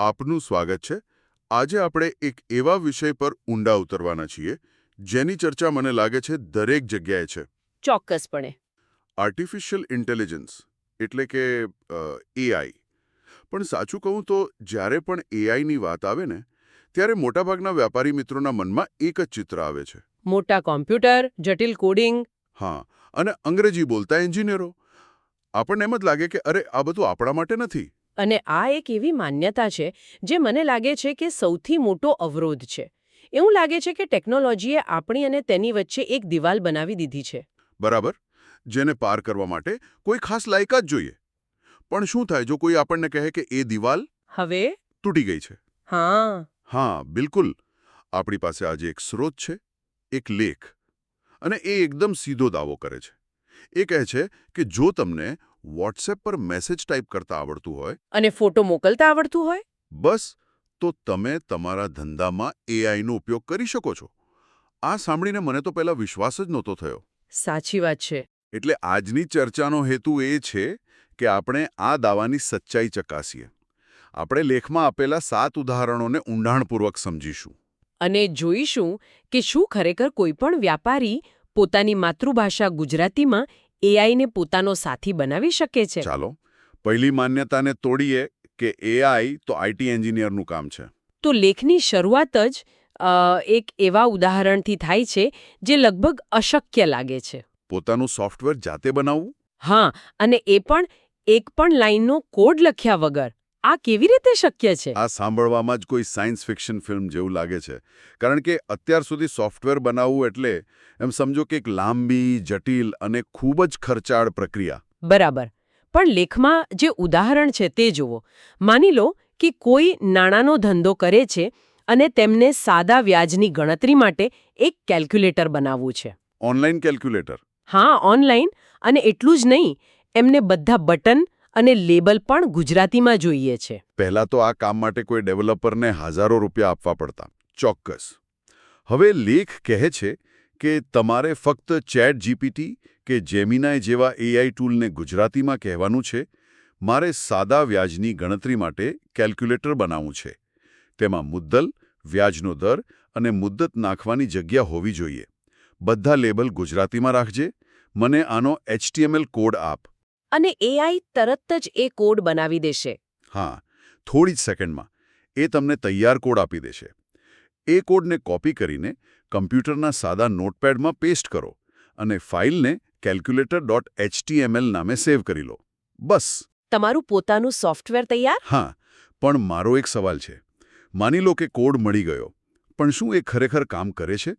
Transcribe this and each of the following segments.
આપનું સ્વાગત છે. આજે આપણે એક એવા વિષય પર ઊંડા ઉતરવાના છીએ જેની ચર્ચા મને લાગે છે દરેક જગ્યાએ છે. ચોક્કસપણે. આર્ટિફિશિયલ ઇન્ટેલિજન્સ એટલે કે એઆઈ પણ સાચું કહું તો જ્યારે પણ એઆઈની વાત આવે ને ત્યારે મોટાભાગના વ્યાપારી મિત્રોના મનમાં એક જ ચિત્ર આવે છે. મોટા કોમ્પ્યુટર જટિલ કોડિંગ. હા અને અંગ્રેજી બોલતા એન્જિનિયરો. આપણને એમ જ લાગે કે અરે આ બધું આપણા માટે નથી. અને આ એક એવી માન્યતા છે જે મને લાગે છે કે સૌથી મોટો અવરોધ છે. એવું લાગે છે કે ટેકનોલોજીએ આપણી અને તેની વચ્ચે એક દિવાલ બનાવી દીધી છે. બરાબર. જેને પાર કરવા માટે કોઈ ખાસ લાયકાત જોઈએ. પણ શું થાય જો કોઈ આપણને કહે કે એ દિવાલ હવે? તૂટી ગઈ છે? હા. હા બિલકુલ. આપણી પાસે આજે એક સ્રોત છે એક લેખ. અને એ એકદમ સીધો દાવો કરે છે. એ કહે છે કે જો તમને વોટ્સએપ પર મેસેજ ટાઈપ કરતા આવડતું હોય? અને ફોટો મોકલતા આવડતું હોય? બસ તો તમે તમારા ધંધામાં એઆઈનો ઉપયોગ કરી શકો છો. આ સાંભળીને મને તો પહેલા વિશ્વાસ જ નહોતો થયો. સાચી વાત છે. એટલે આજની ચર્ચાનો હેતુ એ છે કે આપણે આ દાવાની સચ્ચાઈ ચકાસીએ. આપણે લેખમાં આપેલા સાત ઉદાહરણોને ઊંડાણપૂર્વક સમજીશું. અને જોઈશું કે શું ખરેખર કોઈ પણ વ્યાપારી પોતાની માતૃભાષા ગુજરાતીમાં એઆઈને પોતાનો સાથી બનાવી શકે છે. ચાલો પહેલી માન્યતાને તોડીએ કે એઆઈ તો આઈટી એન્જિનિયરનું કામ છે. તો લેખની શરૂઆત જ એક એવા ઉદાહરણથી થાય છે જે લગભગ અશક્ય લાગે છે. પોતાનું સોફ્ટવેર જાતે બનાવવું? હા અને એ પણ એક પણ લાઈનનો કોડ લખ્યા વગર. આ કેવી રીતે શક્ય છે? આ સાંભળવામાં જ કોઈ સાયન્સ ફિક્શન ફિલ્મ જેવું લાગે છે. કારણ કે અત્યાર સુધી સોફ્ટવેર બનાવવું એટલે એમ સમજો કે એક લાંબી જટિલ અને ખૂબ જ ખર્ચાળ પ્રક્રિયા. બરાબર. પણ લેખમાં જે ઉદાહરણ છે તે જુઓ. માની લો કે કોઈ નાણાંનો ધંધો કરે છે અને તેમને સાદા વ્યાજની ગણતરી માટે એક કેલ્ક્યુલેટર બનાવવું છે. Online calculator? હા ઓનલાઈન અને એટલું જ નહીં એમને બધા બટન અને લેબલ પણ ગુજરાતીમાં જોઈએ છે. પહેલા તો આ કામ માટે કોઈ ડેવલપરને હજારો રૂપિયા આપવા પડતા. ચોક્કસ. હવે લેખ કહે છે કે તમારે ફક્ત ચેટ જીપીટી કે જેમિનાય જેવા એઆઈ ટૂલને ગુજરાતીમાં કહેવાનું છે. મારે સાદા વ્યાજની ગણતરી માટે કેલ્ક્યુલેટર બનાવવું છે. તેમાં મુદ્દલ, વ્યાજનો દર અને મુદ્દત નાખવાની જગ્યા હોવી જોઈએ. બધા લેબલ ગુજરાતીમાં રાખજે. મને આનો એચટીએમએલ કોડ આપ. અને એઆઈ તરત જ એ કોડ બનાવી દેશે. હા થોડી જ સેકન્ડમાં. એ તમને તૈયાર કોડ આપી દેશે. એ કોડને કોપી કરીને કમ્પ્યુટરના સાદા નોટપેડમાં પેસ્ટ કરો અને ફાઇલને કેલ્ક્યુલેટર ડોટ એચટીએમએલ નામે સેવ કરી લો. બસ. તમારું પોતાનું સોફ્ટવેર તૈયાર? હા પણ મારો એક સવાલ છે. માની લો કે કોડ મળી ગયો પણ શું એ ખરેખર કામ કરે છે?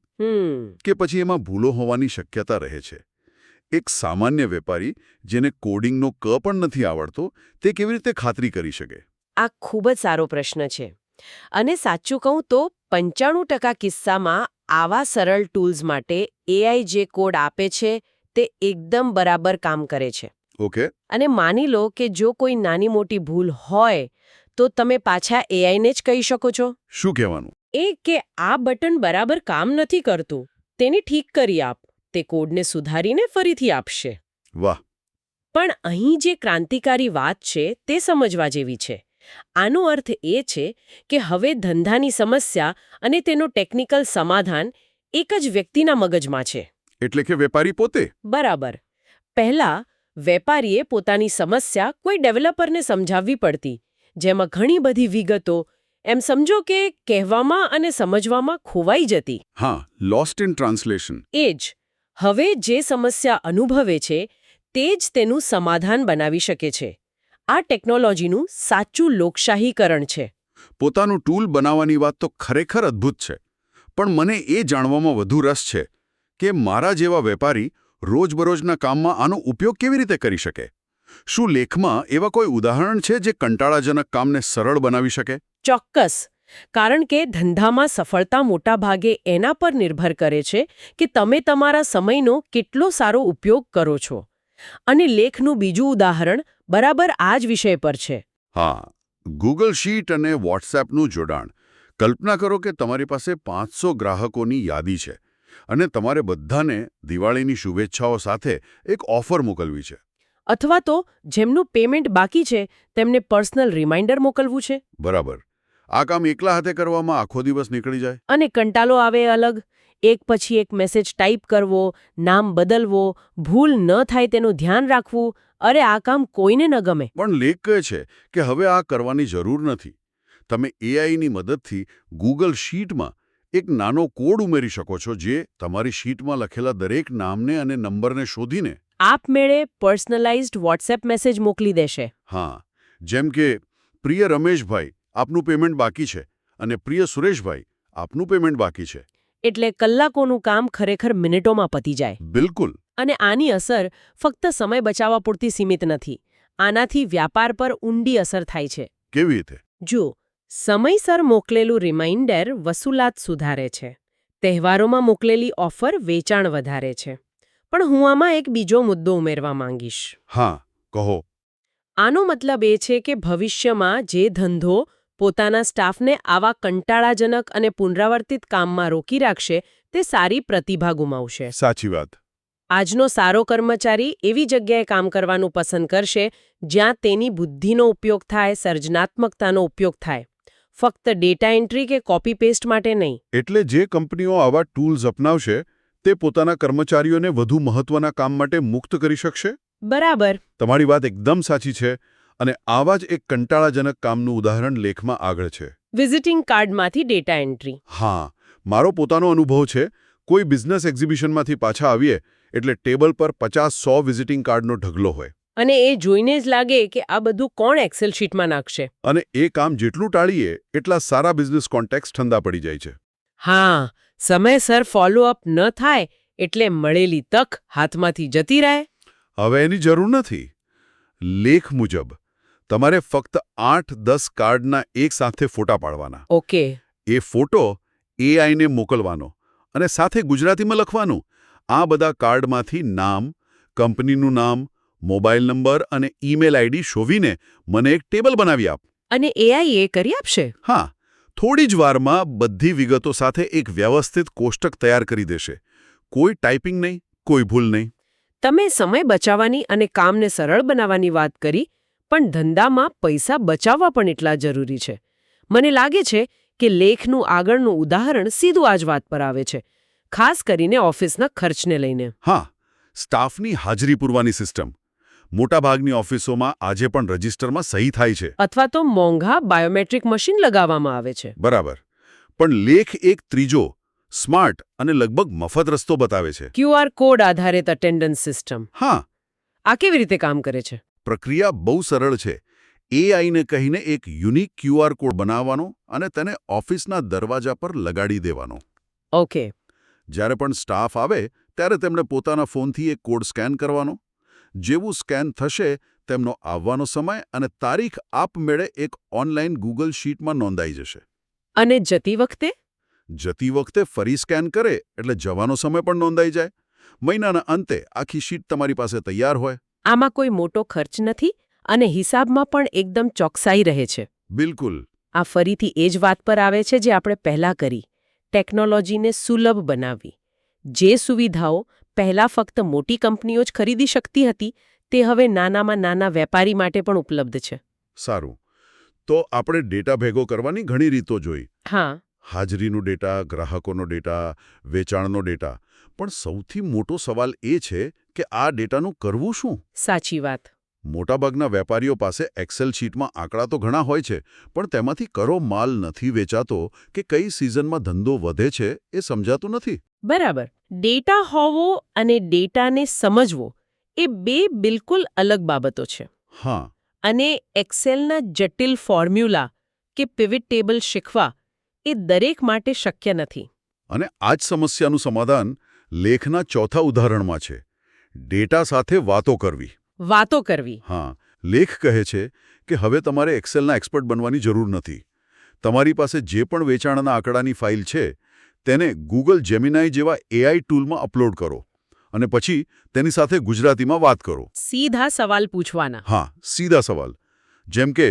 કે પછી એમાં ભૂલો હોવાની શક્યતા રહે છે? એક સામાન્ય વેપારી જેને કોડિંગનો ક પણ નથી આવડતો તે કેવી રીતે ખાતરી કરી શકે? આ ખૂબ જ સારો પ્રશ્ન છે. અને સાચું કહું તો પંચાણું ટકા કિસ્સામાં આવા સરળ ટૂલ્સ માટે એઆઈ જે કોડ આપે છે તે એકદમ બરાબર કામ કરે છે. ઓકે. અને માની લો કે જો કોઈ નાની મોટી ભૂલ હોય તો તમે પાછા એઆઈને જ કહી શકો છો. શું કહેવાનું? એ કે આ બટન બરાબર કામ નથી કરતું. તેને ઠીક કરી આપ. તે કોડને સુધારીને ફરીથી આપશે. વાહ. પણ અહીં જે ક્રાંતિકારી વાત છે તે સમજવા જેવી છે. આનો અર્થ એ છે કે હવે ધંધાની સમસ્યા અને તેનો ટેકનિકલ સમાધાન એક જ વ્યક્તિના મગજમાં છે. એટલે કે વેપારી પોતે? બરાબર. પહેલા વેપારીએ પોતાની સમસ્યા કોઈ ડેવલપરને સમજાવવી પડતી જેમાં ઘણી બધી વિગતો એમ સમજો કે કહેવામાં અને સમજવામાં ખોવાઈ જતી. હા લોસ્ટ ઇન ટ્રાન્સલેશન એ જ. હવે જે સમસ્યા અનુભવે છે તે જ તેનું સમાધાન બનાવી શકે છે. આ ટેકનોલોજીનું સાચું લોકશાહીકરણ છે. પોતાનું ટૂલ બનાવવાની વાત તો ખરેખર અદ્ભુત છે પણ મને એ જાણવામાં વધુ રસ છે કે મારા જેવા વેપારી રોજબરોજના કામમાં આનો ઉપયોગ કેવી રીતે કરી શકે? શું લેખમાં એવા કોઈ ઉદાહરણ છે જે કંટાળાજનક કામને સરળ બનાવી શકે? ચોક્કસ. કારણ કે ધંધામાં સફળતા મોટાભાગે એના પર નિર્ભર કરે છે કે તમે તમારા સમયનો કેટલો સારો ઉપયોગ કરો છો. અને લેખનું બીજું ઉદાહરણ બરાબર આ જ વિષય પર છે. હા ગૂગલ શીટ અને વોટ્સએપનું જોડાણ. કલ્પના કરો કે તમારી પાસે પાંચસો ગ્રાહકોની યાદી છે અને તમારે બધાને દિવાળીની શુભેચ્છાઓ સાથે એક ઓફર મોકલવી છે. અથવા તો જેમનું પેમેન્ટ બાકી છે તેમને પર્સનલ રિમાઇન્ડર મોકલવું છે. બરાબર. આ કામ એકલા હાથે કરવામાં આખો દિવસ નીકળી જાય? અને કંટાલો આવે અલગ. એક પછી એક મેસેજ ટાઈપ કરવો નામ બદલવો ભૂલ ન થાય તેનું ધ્યાન રાખવું. અરે આ કામ કોઈને ન ગમે. પણ લેખ કહે છે કે હવે આ કરવાની જરૂર નથી. તમે એઆઈની મદદથી ગૂગલ શીટમાં એક નાનો કોડ ઉમેરી શકો છો જે તમારી શીટમાં લખેલા દરેક નામને અને નંબરને શોધીને આપમેળે પર્સનલાઇઝ્ડ વોટ્સએપ મેસેજ મોકલી દેશે. હા જેમ કે પ્રિય રમેશભાઈ આપનું પેમેન્ટ બાકી છે અને પ્રિય સુરેશભાઈ આપનું પેમેન્ટ બાકી છે. એટલે કલાકોનું કામ ખરેખર મિનિટોમાં પતી જાય. બિલકુલ. અને આની અસર ફક્ત સમય બચાવવા પૂરતી સીમિત નથી. આનાથી વ્યાપાર પર ઊંડી અસર થાય છે. કેવી રીતે? જો સમયસર મોકલેલું રિમાઇન્ડર વસૂલાત સુધારે છે. તહેવારોમાં મોકલેલી ઓફર વેચાણ વધારે છે. પણ હું આમાં એક બીજો મુદ્દો ઉમેરવા માંગીશ. હા કહો. આનો મતલબ એ છે કે ભવિષ્યમાં જે ધંધો પોતાના સ્ટાફને આવા કંટાળાજનક અને પુનરાવર્તિત કામમાં રોકી રાખશે તે સારી પ્રતિભા ગુમાવશે. સાચી વાત. આજનો સારો કર્મચારી એવી જગ્યાએ કામ કરવાનું પસંદ કરશે જ્યાં તેની બુદ્ધિનો ઉપયોગ થાય સર્જનાત્મકતાનો ઉપયોગ થાય. ફક્ત ડેટા એન્ટ્રી કે કોપી પેસ્ટ માટે નહીં. એટલે જે કંપનીઓ આવા ટૂલ્સ અપનાવશે તે પોતાના કર્મચારીઓને વધુ મહત્વના કામ માટે મુક્ત કરી શકશે? બરાબર. તમારી વાત એકદમ સાચી છે. અને આવા જ એક કંટાળાજનક કામનું ઉદાહરણ લેખમાં આગળ છે. વિઝિટિંગ કાર્ડમાંથી ડેટા એન્ટ્રી હા મારો પોતાનો અનુભવ છે કોઈ બિઝનેસ એક્ઝિબિશનમાંથી પાછા આવીએ એટલે ટેબલ પર પચાસ સો વિઝિટિંગ કાર્ડનો ઢગલો હોય. અને એ જોઈને જ લાગે કે આ બધું કોણ એક્સેલ શીટમાં નાખશે. અને એ કામ જેટલું ટાળીએ એટલા સારા બિઝનેસ કોન્ટેક્ટ ઠંડા પડી જાય છે. હા સમયસર ફોલોઅપ ન થાય એટલે મળેલી તક હાથમાંથી જતી રહે. હવે એની જરૂર નથી. લેખ મુજબ. તમારે ફક્ત આઠ દસ કાર્ડના એક સાથે ફોટા પાડવાના. ઓકે. એ ફોટો એઆઈને મોકલવાનો અને સાથે ગુજરાતીમાં લખવાનું. આ બધા કાર્ડમાંથી નામ કંપનીનું નામ મોબાઈલ નંબર અને ઈમેલ આઈડી શોધીને મને એક ટેબલ બનાવી આપ. અને એઆઈ એ કરી આપશે? હા. થોડી જ વારમાં બધી વિગતો સાથે એક વ્યવસ્થિત કોષ્ટક તૈયાર કરી દેશે. કોઈ ટાઈપિંગ નહીં કોઈ ભૂલ નહીં. તમે સમય બચાવવાની અને કામને સરળ બનાવવાની વાત કરી પણ ધંધામાં પૈસા બચાવવા પણ એટલા જરૂરી છે. મને લાગે છે કે લેખનું આગળનું ઉદાહરણ સીધું આ જ વાત પર આવે છે ખાસ કરીને ઓફિસના ખર્ચને લઈને. હા સ્ટાફની હાજરી પૂરવાની સિસ્ટમ. મોટાભાગની ઓફિસોમાં આજે પણ રજિસ્ટરમાં સહી થાય છે. અથવા તો મોંઘા બાયોમેટ્રિક મશીન લગાવવામાં આવે છે. બરાબર. પણ લેખ એક ત્રીજો સ્માર્ટ અને લગભગ મફત રસ્તો બતાવે છે. ક્યુઆર કોડ આધારિત અટેન્ડન્સ સિસ્ટમ હા. આ કેવી રીતે કામ કરે છે? પ્રક્રિયા બહુ સરળ છે. એઆઈને કહીને એક યુનિક ક્યુઆર કોડ બનાવવાનો અને તેને ઓફિસના દરવાજા પર લગાડી દેવાનો. ઓકે. જ્યારે પણ સ્ટાફ આવે ત્યારે તેમણે પોતાના ફોનથી એક કોડ સ્કેન કરવાનો. જેવું સ્કેન થશે તેમનો આવવાનો સમય અને તારીખ આપમેળે એક ઓનલાઈન ગૂગલ શીટમાં નોંધાઈ જશે. અને જતી વખતે? જતી વખતે ફરી સ્કેન કરે એટલે જવાનો સમય પણ નોંધાઈ જાય. મહિનાના અંતે આખી શીટ તમારી પાસે તૈયાર હોય. આમાં કોઈ મોટો ખર્ચ નથી અને હિસાબમાં પણ એકદમ ચોકસાઈ રહે છે. બિલકુલ. આ ફરીથી એ જ વાત પર આવે છે જે આપણે પહેલા કરી. ટેકનોલોજીને સુલભ બનાવવી. જે સુવિધાઓ પહેલા ફક્ત મોટી કંપનીઓ જ ખરીદી શકતી હતી તે હવે નાનામાં નાના વેપારી માટે પણ ઉપલબ્ધ છે. સારું. તો આપણે ડેટા ભેગો કરવાની ઘણી રીતો જોઈ. હા. હાજરીનો ડેટા ગ્રાહકોનો ડેટા વેચાણનો ડેટા. પણ સૌથી મોટો સવાલ એ છે કે આ ડેટાનું કરવું શું? સાચી વાત. મોટાભાગના વેપારીઓ પાસે એક્સેલ શીટમાં આંકડા તો ઘણા હોય છે પણ તેમાંથી કરો માલ નથી વેચાતો કે કઈ સિઝનમાં ધંધો વધે છે એ સમજાતું નથી. બરાબર. ડેટા હોવો અને ડેટાને સમજવો એ બે બિલકુલ અલગ બાબતો છે. હા. અને એક્સેલના જટિલ ફોર્મ્યુલા કે પિવિટ ટેબલ શીખવા એ દરેક માટે શક્ય નથી. અને આ જ સમસ્યાનું સમાધાન લેખના ચોથા ઉદાહરણમાં છે. ડેટા સાથે વાતો કરવી. વાતો કરવી. હા લેખ કહે છે કે હવે તમારે એક્સેલના એક્સપર્ટ બનવાની જરૂર નથી. તમારી પાસે જે પણ વેચાણના આંકડાની ફાઇલ છે તેને ગૂગલ જેમિનાઈ જેવા એઆઈ ટૂલમાં અપલોડ કરો અને પછી તેની સાથે ગુજરાતીમાં વાત કરો. સીધા સવાલ પૂછવાના. હા સીધા સવાલ. જેમ કે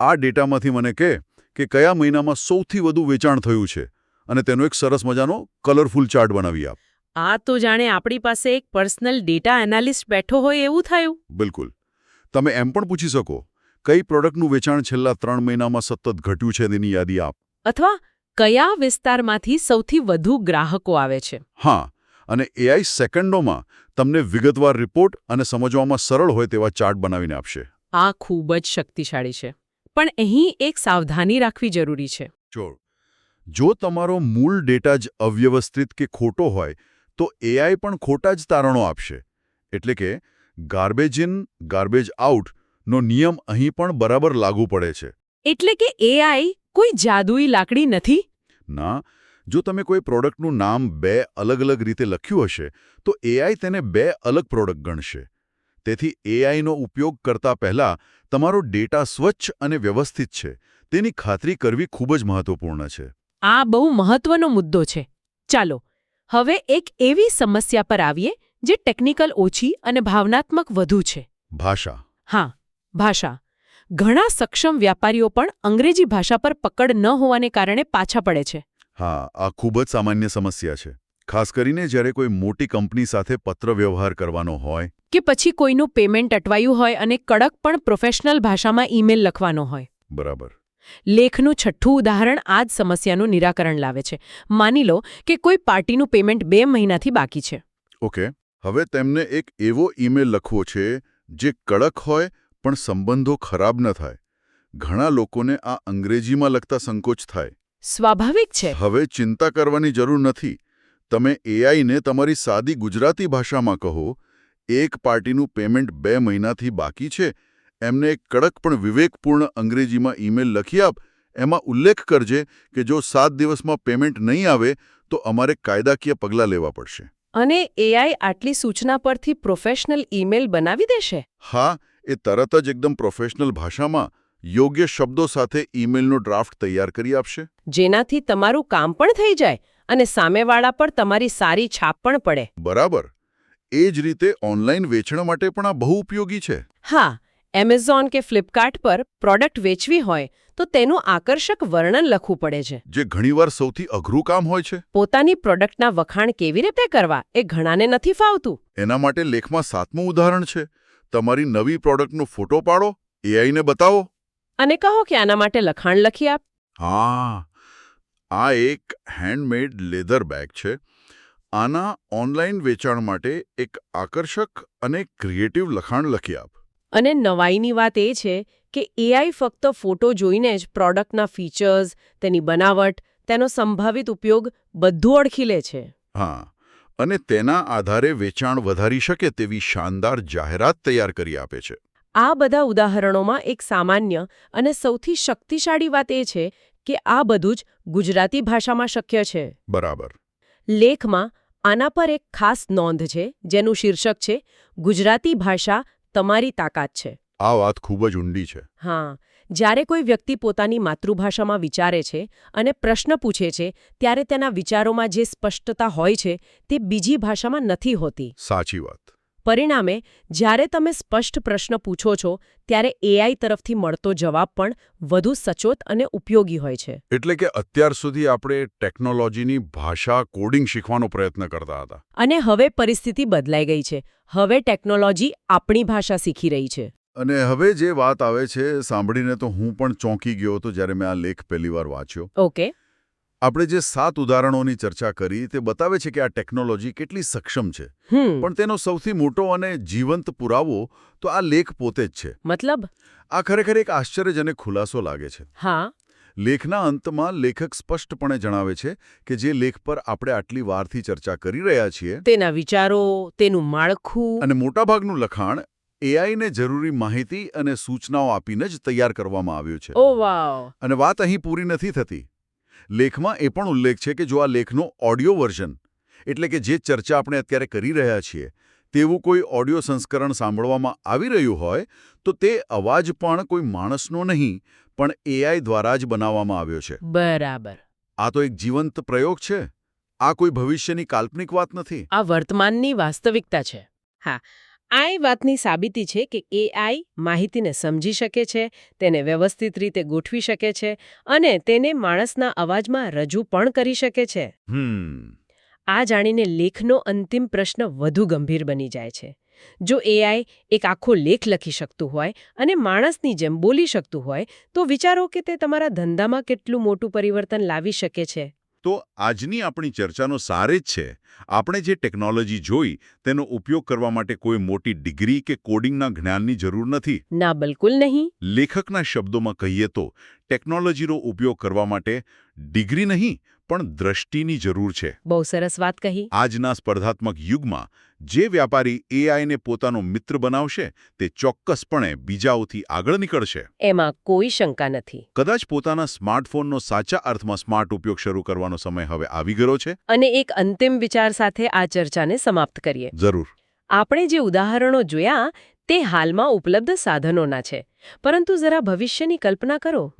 આ ડેટામાંથી મને કહે કે કયા મહિનામાં સૌથી વધુ વેચાણ થયું છે અને તેનો એક સરસ મજાનો કલરફુલ ચાર્ટ બનાવી આપ. આ તો જાણે આપણી પાસે એક પર્સનલ ડેટા એનાલિસ્ટ બેઠો હોય એવું થયું. બિલકુલ. તમે એમ પણ પૂછી શકો કઈ પ્રોડક્ટનું વેચાણ છેલ્લા ત્રણ મહિનામાં સતત ઘટ્યું છે તેની યાદી આપ. અથવા કયા વિસ્તારમાંથી સૌથી વધુ ગ્રાહકો આવે છે? હા અને એઆઈ સેકન્ડોમાં તમને વિગતવાર રિપોર્ટ અને સમજવામાં સરળ હોય તેવા ચાર્ટ બનાવીને આપશે. આ ખૂબ જ શક્તિશાળી છે. પણ અહીં એક સાવધાની રાખવી જરૂરી છે. જો જો તમારો મૂળ ડેટા જ અવ્યવસ્થિત કે ખોટો હોય તો એઆઈ પણ ખોટા જ તારણો આપશે. એટલે કે ગાર્બેજ ઇન ગાર્બેજ આઉટ નો નિયમ અહીં પણ બરાબર લાગુ પડે છે. એટલે કે એઆઈ કોઈ જાદુઈ લાકડી નથી? ના જો તમે કોઈ પ્રોડક્ટનું નામ બે અલગ અલગ રીતે લખ્યું હશે તો એઆઈ તેને બે અલગ પ્રોડક્ટ ગણશે. તેથી એઆઈનો ઉપયોગ કરતા પહેલા તમારો ડેટા સ્વચ્છ અને વ્યવસ્થિત છે. તેની ખાતરી કરવી ખૂબ જ મહત્વપૂર્ણ છે. આ બહુ મહત્વનો મુદ્દો છે. ચાલો હવે એક એવી સમસ્યા પર આવીએ જે ટેકનિકલ ઓછી અને ભાવનાત્મક વધુ છે. ભાષા. હા ભાષા. ઘણા સક્ષમ વ્યાપારીઓ પણ અંગ્રેજી ભાષા પર પકડ ન હોવાને કારણે પાછા પડે છે. હા આ ખૂબ જ સામાન્ય સમસ્યા છે. ખાસ કરીને જ્યારે કોઈ મોટી કંપની સાથે પત્ર વ્યવહાર કરવાનો હોય. કે પછી કોઈનું પેમેન્ટ અટવાયું હોય અને કડક પણ પ્રોફેશનલ ભાષામાં ઈમેલ લખવાનો હોય. બરાબર. લેખનું છઠ્ઠું ઉદાહરણ આ જ સમસ્યાનું નિરાકરણ લાવે છે. માની લો કે કોઈ પાર્ટીનું પેમેન્ટ બે મહિનાથી બાકી છે. ઓકે હવે તેમને એક એવો ઈમેલ લખવો છે જે કડક હોય પણ સંબંધો ખરાબ ન થાય. ઘણા લોકોને આ અંગ્રેજીમાં લખતા સંકોચ થાય. સ્વાભાવિક છે. હવે ચિંતા કરવાની જરૂર નથી. તમે એઆઈને તમારી સાદી ગુજરાતી ભાષામાં કહો એક પાર્ટીનું પેમેન્ટ બે મહિનાથી બાકી છે એમને એક કડક પણ વિવેકપૂર્ણ અંગ્રેજીમાં ઈમેલ લખી આપ એમાં ઉલ્લેખ કરજે કે જો સાત દિવસમાં પેમેન્ટ નહીં આવે તો અમારે કાયદાકીય પગલાં લેવા પડશે. અને એઆઈ આટલી સૂચના પરથી પ્રોફેશનલ ઈમેલ બનાવી દેશે? હા એ તરત જ એકદમ પ્રોફેશનલ ભાષામાં યોગ્ય શબ્દો સાથે ઈમેલનો ડ્રાફ્ટ તૈયાર કરી આપશે. જેનાથી તમારું કામ પણ થઈ જાય અને સામેવાળા પર તમારી સારી છાપ પણ પડે. બરાબર. એ જ રીતે ઓનલાઈન વેચાણ માટે પણ આ બહુ ઉપયોગી છે. હા એમેઝોન કે ફ્લિપકાર્ટ પર પ્રોડક્ટ વેચવી હોય તો તેનું આકર્ષક વર્ણન લખવું પડે છે. જે ઘણીવાર સૌથી અઘરું કામ હોય છે. પોતાની પ્રોડક્ટના વખાણ કેવી રીતે કરવા એ ઘણાને નથી ફાવતું. એના માટે લેખમાં સાતમું ઉદાહરણ છે. તમારી નવી પ્રોડક્ટનો ફોટો પાડો એઆઈને બતાવો. અને કહો કે આના માટે લખાણ લખી આપ. હા આ એક હેન્ડમેડ લેધર બેગ છે. આના ઓનલાઈન વેચાણ માટે એક આકર્ષક અને ક્રિએટિવ લખાણ લખી આપ. અને નવાઈની વાત એ છે કે એઆઈ ફક્ત ફોટો જોઈને જ પ્રોડક્ટના ફીચર્સ તેની બનાવટ તેનો સંભવિત ઉપયોગ બધું ઓળખી લે છે. હા અને તેના આધારે વેચાણ વધારી શકે તેવી શાનદાર જાહેરાત તૈયાર કરી આપે છે. આ બધા ઉદાહરણોમાં એક સામાન્ય અને સૌથી શક્તિશાળી વાત એ છે કે આ બધું જ ગુજરાતી ભાષામાં શક્ય છે. બરાબર. લેખમાં આના પર એક ખાસ નોંધ છે જેનું શીર્ષક છે ગુજરાતી ભાષા તમારી તાકાત છે. આ વાત ખૂબ જ ઊંડી છે. હા જ્યારે કોઈ વ્યક્તિ પોતાની માતૃભાષામાં વિચારે છે અને પ્રશ્ન પૂછે છે ત્યારે તેના વિચારોમાં જે સ્પષ્ટતા હોય છે તે બીજી ભાષામાં નથી હોતી. સાચી વાત. પરિણામે જ્યારે તમે સ્પષ્ટ પ્રશ્ન પૂછો છો ત્યારે એઆઈ તરફથી મળતો જવાબ પણ વધુ સચોટ અને ઉપયોગી હોય છે. એટલે કે અત્યાર સુધી આપણે ટેકનોલોજીની ભાષા કોડિંગ શીખવાનો પ્રયત્ન કરતા હતા. અને હવે પરિસ્થિતિ બદલાઈ ગઈ છે. હવે ટેકનોલોજી આપણી ભાષા શીખી રહી છે. અને હવે જે વાત આવે છે સાંભળીને તો હું પણ ચોંકી ગયો હતો જ્યારે મેં આ લેખ પહેલીવાર વાંચ્યો. ઓકે આપણે જે સાત ઉદાહરણોની ચર્ચા કરી તે બતાવે છે કે આ ટેકનોલોજી કેટલી સક્ષમ છે. પણ તેનો સૌથી મોટો અને જીવંત પુરાવો તો આ લેખ પોતે જ છે. મતલબ? આ ખરેખર એક આશ્ચર્યજનક ખુલાસો લાગે છે. હા. લેખના અંતમાં લેખક સ્પષ્ટપણે જણાવે છે કે જે લેખ પર આપણે આટલી વારથી ચર્ચા કરી રહ્યા છીએ તેના વિચારો તેનું માળખું. અને મોટાભાગનું લખાણ એઆઈને જરૂરી માહિતી અને સૂચનાઓ આપીને જ તૈયાર કરવામાં આવ્યું છે. અને વાત અહીં પૂરી નથી થતી. લેખમાં એ પણ ઉલ્લેખ છે કે જો આ લેખનો ઓડિયો વર્ઝન એટલે કે જે ચર્ચા આપણે અત્યારે કરી રહ્યા છીએ તેવું કોઈ ઓડિયો સંસ્કરણ સાંભળવામાં આવી રહ્યું હોય તો તે અવાજ પણ કોઈ માણસનો નહીં પણ એઆઈ દ્વારા જ બનાવવામાં આવ્યો છે. બરાબર. આ તો એક જીવંત પ્રયોગ છે. આ કોઈ ભવિષ્યની કાલ્પનિક વાત નથી. આ વર્તમાનની વાસ્તવિકતા છે. હા આ એ વાતની સાબિતી છે કે એઆઈ માહિતીને સમજી શકે છે તેને વ્યવસ્થિત રીતે ગોઠવી શકે છે અને તેને માણસના અવાજમાં રજૂ પણ કરી શકે છે. આ જાણીને લેખનો અંતિમ પ્રશ્ન વધુ ગંભીર બની જાય છે. જો એઆઈ એક આખો લેખ લખી શકતું હોય અને માણસની જેમ બોલી શકતું હોય તો વિચારો કે તે તમારા ધંધામાં કેટલું મોટું પરિવર્તન લાવી શકે છે. તો આજની આપણી ચર્ચાનો સાર જ છે. આપણે જે ટેકનોલોજી જોઈ તેનો ઉપયોગ કરવા માટે કોઈ મોટી ડિગ્રી કે કોડિંગના જ્ઞાનની જરૂર નથી. ના બિલકુલ નહીં. લેખકના શબ્દોમાં કહીએ તો ટેકનોલોજીનો ઉપયોગ કરવા માટે ડિગ્રી નહીં પણ દ્રષ્ટિની જરૂર છે. બહુ સરસ વાત કહી. આજના સ્પર્ધાત્મક યુગમાં જે વ્યાપારી એઆઈને પોતાનો મિત્ર બનાવશે તે ચોક્કસપણે બીજાઓથી આગળ નીકળશે. એમાં કોઈ શંકા નથી. કદાચ પોતાના સ્માર્ટફોનનો સાચા અર્થમાં સ્માર્ટ ઉપયોગ શરૂ કરવાનો સમય હવે આવી ગયો છે? અને એક અંતિમ વિચાર સાથે આ ચર્ચાને સમાપ્ત કરીએ. જરૂર. આપણે જે ઉદાહરણો જોયા તે હાલમાં ઉપલબ્ધ સાધનોના છે. પરંતુ જરા ભવિષ્યની કલ્પના કરો.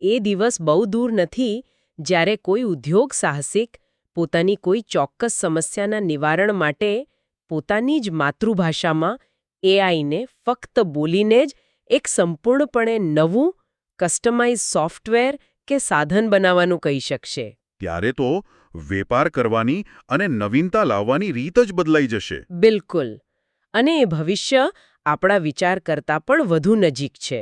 એ દિવસ બહુ દૂર નથી જ્યારે કોઈ ઉદ્યોગ સાહસિક પોતાની કોઈ ચોક્કસ સમસ્યાના નિવારણ માટે પોતાની જ માતૃભાષામાં એઆઈને ફક્ત બોલીને જ એક સંપૂર્ણપણે નવું કસ્ટમાઇઝ સોફ્ટવેર કે સાધન બનાવવાનું કહી શકશે. ત્યારે તો વેપાર કરવાની અને નવીનતા લાવવાની રીત જ બદલાઈ જશે. બિલકુલ. અને એ ભવિષ્ય આપણા વિચાર કરતાં પણ વધુ નજીક છે.